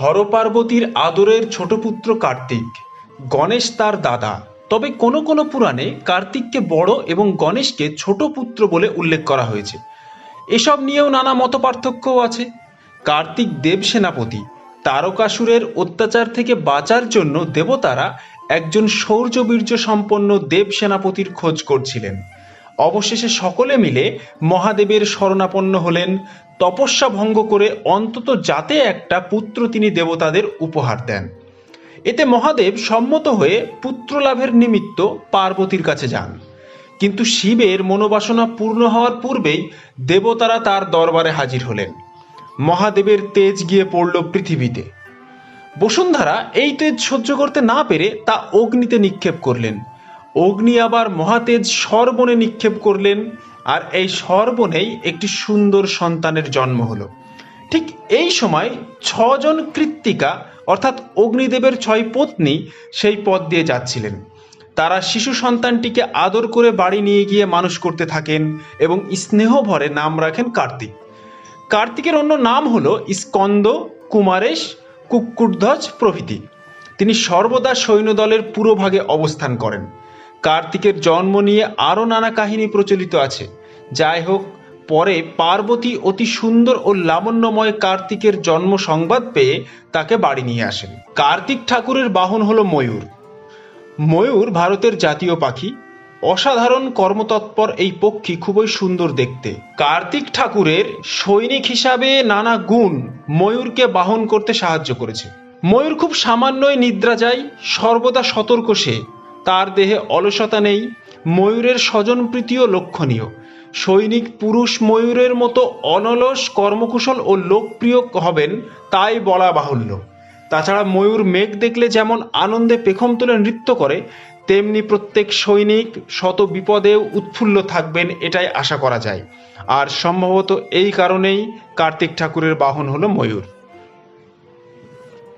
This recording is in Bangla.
হরপার্বতীর আদরের ছোট পুত্র কার্তিক। গণেশ তার দাদা। তবে কোনো কোনো পুরাণে কার্তিককে বড় এবং গণেশকে ছোট পুত্র বলে উল্লেখ করা হয়েছে। এসব নিয়েও নানা মত মতপার্থক্যও আছে। কার্তিক দেব সেনাপতি তারকাসুরের অত্যাচার থেকে বাঁচার জন্য দেবতারা একজন শৌর্যবীর্য সম্পন্ন দেব সেনাপতির খোঁজ করছিলেন। অবশেষে সকলে মিলে মহাদেবের শরণাপন্ন হলেন। তপস্যা ভঙ্গ করে অন্তত যাতে একটা পুত্র তিনি দেবতাদের উপহার দেন। এতে মহাদেব সম্মত হয়ে পুত্র লাভের নিমিত্ত পার্বতীর কাছে যান। কিন্তু শিবের মনোবাসনা পূর্ণ হওয়ার পূর্বেই দেবতারা তার দরবারে হাজির হলেন। মহাদেবের তেজ গিয়ে পড়ল পৃথিবীতে। বসুন্ধরা এই তেজ সহ্য করতে না পেরে তা অগ্নিতে নিক্ষেপ করলেন। অগ্নি আবার মহাতেজ সর্বণে নিক্ষেপ করলেন, আর এই সর্বণেই একটি সুন্দর সন্তানের জন্ম হলো। ঠিক এই সময় ছজন কৃত্তিকা, অর্থাৎ অগ্নিদেবের ছয় পত্নী, সেই পথ দিয়ে যাচ্ছিলেন। তারা শিশু সন্তানটিকে আদর করে বাড়ি নিয়ে গিয়ে মানুষ করতে থাকেন এবং স্নেহ ভরে নাম রাখেন কার্তিক। কার্তিকের অন্য নাম হলো স্কন্দ কুমারেশ কুক্কুটধ্বজ প্রভৃতি। তিনি সর্বদা সৈন্যদলের পুরোভাগে অবস্থান করেন। কার্তিকের জন্ম নিয়ে আরও নানা কাহিনী প্রচলিত আছে। যাই হোক, পরে পার্বতী অতি সুন্দর ও লাবণ্যময় কার্তিকের জন্ম সংবাদ পেয়ে তাকে বাড়ি নিয়ে আসেন। কার্তিক ঠাকুরের বাহন হলো ময়ূর। ময়ূর ভারতের জাতীয় পাখি। অসাধারণ কর্মতৎপর এই পক্ষী খুবই সুন্দর দেখতে। কার্তিক ঠাকুরের সৈনিক হিসাবে নানা গুণ ময়ূরকে বাহন করতে সাহায্য করেছে। ময়ূর খুব সামান্যই নিদ্রা যায়, সর্বদা সতর্ক সে। তার দেহে অলসতা নেই, ময়ূরের স্বজনপ্রীতিও লক্ষণীয়। সৈনিক পুরুষ ময়ূরের মতো অনলস, কর্মকুশল ও লোকপ্রিয় হবেন, তাই বলা বাহুল্য। তাছাড়া ময়ূর মেঘ দেখলে যেমন আনন্দে পেখম তুলে নৃত্য করে, তেমনি প্রত্যেক সৈনিক শত বিপদেও উৎফুল্ল থাকবেন এটাই আশা করা যায়। আর সম্ভবত এই কারণেই কার্তিক ঠাকুরের বাহন হলো ময়ূর।